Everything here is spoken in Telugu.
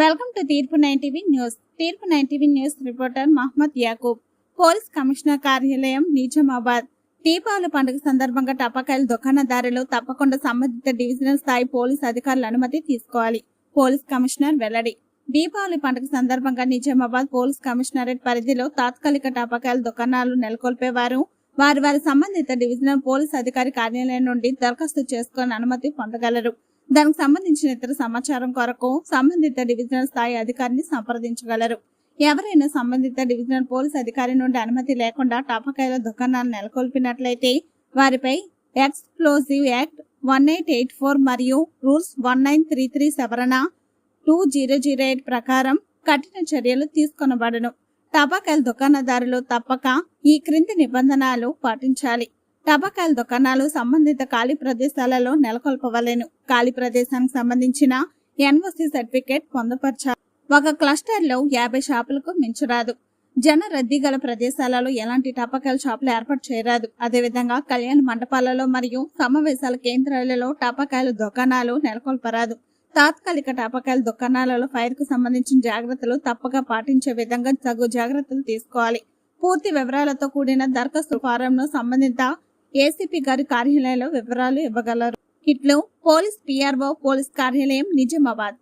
Welcome to Teerpu nine TV news. Teerpu nine TV news reporter Mohammed Yakub. Police commissioner కార్యాలయం నిజామాబాద్. దీపావళి పండుగ సందర్భంగా టపాకాయల దుకాణదారులు తప్పకుండా సంబంధిత డివిజనల్ స్థాయి పోలీస్ అధికారుల అనుమతి తీసుకోవాలి. పోలీస్ కమిషనర్ వెల్లడి. దీపావళి పండుగ సందర్భంగా నిజామాబాద్ పోలీస్ కమిషనరేట్ పరిధిలో తాత్కాలిక టపాకాయల దుకాణాలు నెలకొల్పేవారు. వారు వారి సంబంధిత డివిజనల్ పోలీస్ అధికారి కార్యాలయం నుండి దరఖాస్తు చేసుకుని అనుమతి పొందగలరు. దానికి సంబంధించిన ఇతర సమాచారం కొరకు సంబంధిత డివిజనల్ స్థాయి అధికారిని సంప్రదించగలరు. ఎవరైనా సంబంధిత డివిజనల్ పోలీస్ అధికారి నుండి అనుమతి లేకుండా టపాకాయల దుకాణాలు నెలకొల్పినట్లయితే వారిపై explosive act one eight eight four మరియు rules one nine three three సవరణ టూ జీరో జీరో ఎయిట్ ప్రకారం కఠిన చర్యలు తీసుకొనబడను. టపాకాయల దుకాణదారులు తప్పక ఈ క్రింది నిబంధనలు పాటించాలి. టపాకాయల దుకాణాలు సంబంధిత ఖాళీ ప్రదేశాలలో నెలకొల్పవలెను. ఖాళీ ప్రదేశానికి సంబంధించిన ఎన్ఓసి సర్టిఫికేట్ పొందపరచాలి. ఒక క్లస్టర్లో యాభై షాపులకు మించరాదు. జన రద్దీ గల ప్రదేశాలలో ఎలాంటి టపాకాయల షాపులు ఏర్పాటు చేయరాదు. అదేవిధంగా కళ్యాణ మండపాలలో మరియు సమావేశాల కేంద్రాలలో టపాకాయల దుకాణాలు నెలకొల్పరాదు. తాత్కాలిక టపాకాయల దుకాణాలలో ఫైర్కు సంబంధించిన జాగ్రత్తలు తప్పక పాటించే విధంగా తగు జాగ్రత్తలు తీసుకోవాలి. పూర్తి వివరాలతో కూడిన దరఖాస్తు ఫారంను సంబంధిత ఏసీపీ గారి కార్యాలయంలో వివరాలు ఇవ్వగలరు. ఇట్లు పోలీస్ పిఆర్ఓ పోలీస్ కార్యాలయం నిజామాబాద్.